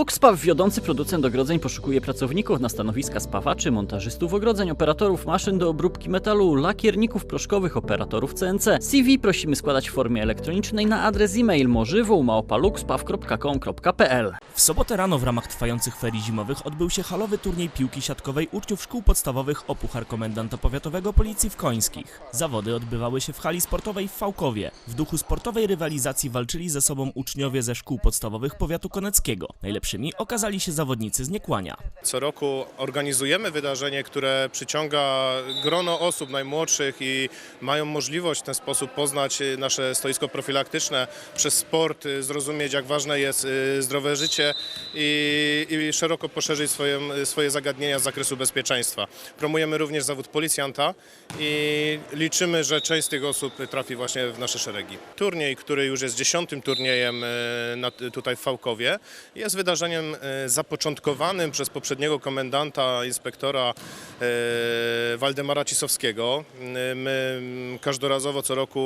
LuxSpaw, wiodący producent ogrodzeń, poszukuje pracowników na stanowiska spawaczy, montażystów ogrodzeń, operatorów maszyn do obróbki metalu, lakierników proszkowych, operatorów CNC. CV prosimy składać w formie elektronicznej na adres e-mail morzywo.luxpaw.com.pl W sobotę rano w ramach trwających ferii zimowych odbył się halowy turniej piłki siatkowej uczniów szkół podstawowych o Puchar Komendanta Powiatowego Policji w Końskich. Zawody odbywały się w hali sportowej w Fałkowie. W duchu sportowej rywalizacji walczyli ze sobą uczniowie ze szkół podstawowych powiatu koneckiego. Najlepszymi okazali się zawodnicy z Niekłania. Co roku organizujemy wydarzenie, które przyciąga grono osób najmłodszych i mają możliwość w ten sposób poznać nasze stoisko profilaktyczne, przez sport y, zrozumieć, jak ważne jest y, zdrowe życie i, i szeroko poszerzyć swoje, swoje zagadnienia z zakresu bezpieczeństwa. Promujemy również zawód policjanta i liczymy, że część z tych osób trafi właśnie w nasze szeregi. Turniej, który już jest dziesiątym turniejem y, tutaj w Fałkowie, jest wydarzeniem e, zapoczątkowanym przez poprzedniego komendanta, inspektora e, Waldemara Cisowskiego. E, My mm, każdorazowo co roku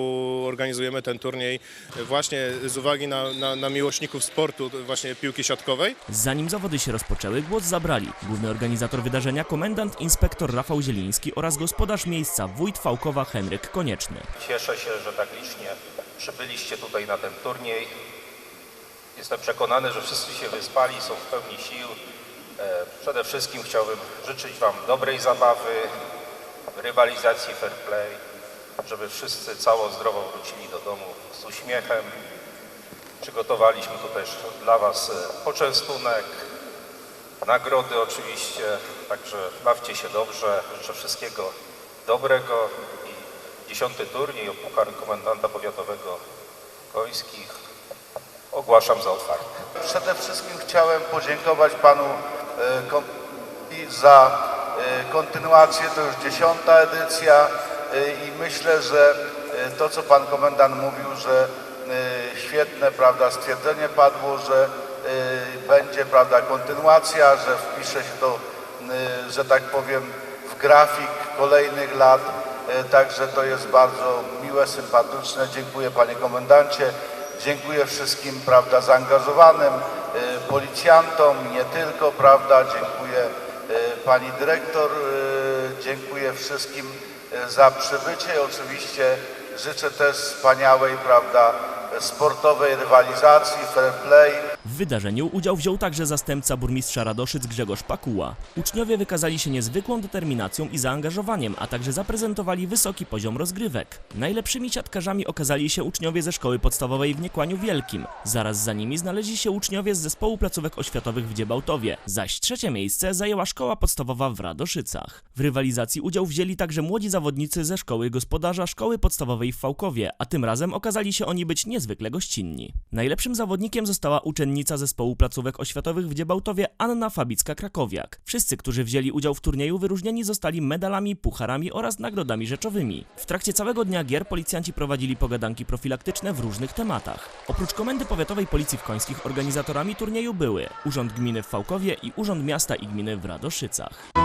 organizujemy ten turniej właśnie z uwagi na, na, na miłośników sportu, właśnie piłki siatkowej. Zanim zawody się rozpoczęły, głos zabrali główny organizator wydarzenia, komendant inspektor Rafał Zieliński oraz gospodarz miejsca, wójt Fałkowa Henryk Konieczny. Cieszę się, że tak licznie przybyliście tutaj na ten turniej. Jestem przekonany, że wszyscy się wyspali, są w pełni sił. E, Przede wszystkim chciałbym życzyć Wam dobrej zabawy, rywalizacji fair play, żeby wszyscy cało zdrowo wrócili do domu z uśmiechem. Przygotowaliśmy tu też dla Was e, poczęstunek, nagrody oczywiście, także bawcie się dobrze, życzę wszystkiego dobrego i dziesiąty turniej o Puchar Komendanta Powiatowego Końskich ogłaszam za otwarty. Przede wszystkim chciałem podziękować panu e, za e, kontynuację, to już dziesiąta edycja e, i myślę, że to co pan komendant mówił, że świetne prawda, stwierdzenie padło, że będzie prawda, kontynuacja, że wpisze się to, że tak powiem, w grafik kolejnych lat. Także to jest bardzo miłe, sympatyczne. Dziękuję panie komendancie. Dziękuję wszystkim, prawda, zaangażowanym e, policjantom, nie tylko, prawda, dziękuję e, pani dyrektor, e, dziękuję wszystkim za przybycie. Oczywiście życzę też wspaniałej, prawda, sportowej rywalizacji, fair play. W wydarzeniu udział wziął także zastępca burmistrza Radoszyc Grzegorz Pakuła. Uczniowie wykazali się niezwykłą determinacją i zaangażowaniem, a także zaprezentowali wysoki poziom rozgrywek. Najlepszymi siatkarzami okazali się uczniowie ze szkoły podstawowej w Niekłaniu Wielkim. Zaraz za nimi znaleźli się uczniowie z zespołu placówek oświatowych w Dziebałtowie, zaś trzecie miejsce zajęła szkoła podstawowa w Radoszycach. W rywalizacji udział wzięli także młodzi zawodnicy ze szkoły gospodarza szkoły podstawowej w Fałkowie, a tym razem okazali się oni być niezwykle gościnni. Najlepszym zawodnikiem została uczennica zespołu placówek oświatowych w Dziebałtowie Anna Fabicka-Krakowiak. Wszyscy, którzy wzięli udział w turnieju wyróżnieni zostali medalami, pucharami oraz nagrodami rzeczowymi. W trakcie całego dnia gier policjanci prowadzili pogadanki profilaktyczne w różnych tematach. Oprócz Komendy Powiatowej Policji w Końskich organizatorami turnieju były Urząd Gminy w Fałkowie i Urząd Miasta i Gminy w Radoszycach.